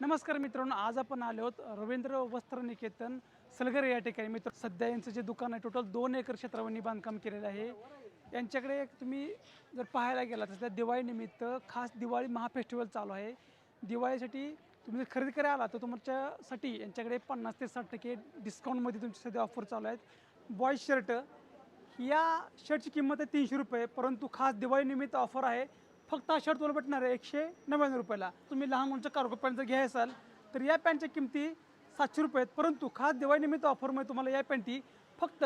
नमस्कार मित्रांनो आज आपण आलो आहोत रवींद्र वस्त्र निकेतन सलगर या ठिकाणी. मित्र सध्या यांचं जे दुकान आहे टोटल दोन एकर क्षेत्रावरनी बांधकाम केलेलं आहे. यांच्याकडे तुम्ही जर पाहायला गेला तर सध्या दिवाळीनिमित्त खास दिवाळी महाफेस्टिवल चालू आहे. दिवाळीसाठी तुम्ही जर खरेदी करायला आला तर तुमच्यासाठी यांच्याकडे पन्नास ते साठ टक्के डिस्काउंटमध्ये तुमची सध्या ऑफर चालू आहेत. बॉयज शर्ट या शर्टची किंमत आहे तीनशे रुपये परंतु खास दिवाळीनिमित्त ऑफर आहे फक्त हा शर्ट तुम्हाला भेटणार आहे एकशे नव्याण्णव रुपयाला. तुम्ही लहान मुलांच्या कार्गो पॅन्ट जर घ्याय असाल तर या पॅन्टच्या किमती सातशे रुपये आहेत. परंतु खास दिवाळीनिमित्त ऑफरमध्ये तुम्हाला या पॅन्टी फक्त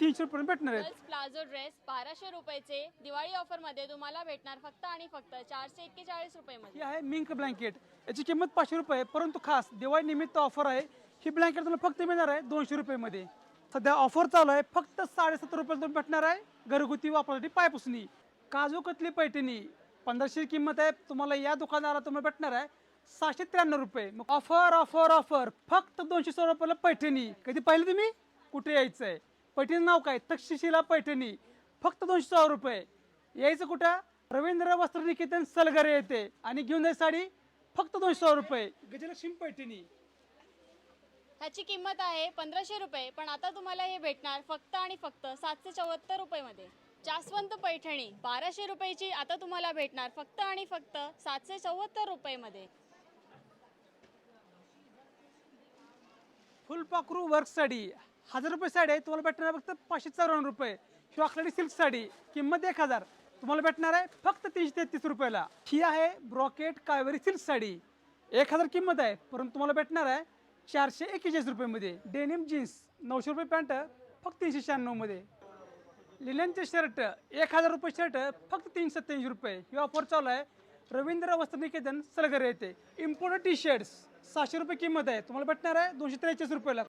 तीनशे रुपये भेटणार आहेत. प्लाझो ड्रेस बाराशे रुपयाचे दिवाळी ऑफरमध्ये तुम्हाला भेटणार फक्त आणि फक्त चारशे एक्केचाळीस रुपये ही आहे मिंक ब्लँकेट याची किंमत पाचशे रुपये आहे. परंतु खास दिवाळीनिमित्त ऑफर आहे. ही ब्लँकेट तुम्हाला फक्त मिळणार आहे दोनशे रुपयेमध्ये. सध्या ऑफर चालू आहे. फक्त साडेसत्तर रुपयाला तुम्ही भेटणार आहे. घरगुती वापरासाठी पायपुसणी. काजू कतली पैठणी. पंधराशे किंमत आहे. तुम्हाला या दुकानाला तुम्हाला भेटणार आहे. सहाशे त्र्याण्णव रुपये. मग ऑफर ऑफर ऑफर फक्त दोनशे सोळा रुपयाला पैठणी. कधी पाहिलं तुम्ही? कुठे यायचं आहे पैठणी नाव काय? तक्षशिला पैठणी. फक्त दोनशे सोळा रुपये. यायचं कुठं? रवींद्र वस्त्र निकेतन सलगरे येते. आणि घेऊन जाय साडी. फक्त दोनशे सोळा रुपये. गजलक्ष्मी पैठणी. ह्याची किंमत आहे पंधराशे रुपये. पण आता तुम्हाला हे भेटणार फक्त आणि फक्त सातशे चौहत्तर रुपये मध्ये जास्वंत पैठणी बाराशे रुपयाची आता तुम्हाला भेटणार. फक्त आणि फक्त सातशे चौहत्तर रुपयेमध्ये. फुलपाखरू वर्क साडी हजार रुपये साडी आहे तुम्हाला भेटणार फक्त पाचशे चौऱ्याण्णव रुपये. किंवा आखलाडी सिल्क साडी किंमत एक हजार. तुम्हाला भेटणार आहे फक्त तीनशे तेहतीस रुपयाला. ही आहे ब्रॉकेट कावेरी सिल्क साडी एक हजार किंमत आहे परंतु तुम्हाला भेटणार आहे चारशे एक्केचाळीस रुपयेमध्ये. डेनिम जीन्स नऊशे रुपये पॅन्ट फक्त तीनशे शहाण्णवमध्ये. लिलनचे शर्ट एक हजार रुपये शर्ट फक्त तीनशे सत्याऐंशी रुपये. ही ऑफर चालू आहे. रवींद्र वस्त्र निकेतन सलगर येते इम्पोर्टेड टी शर्ट्स सहाशे रुपये किंमत आहे. तुम्हाला भेटणार आहे दोनशे त्रेचाळीस रुपयाला.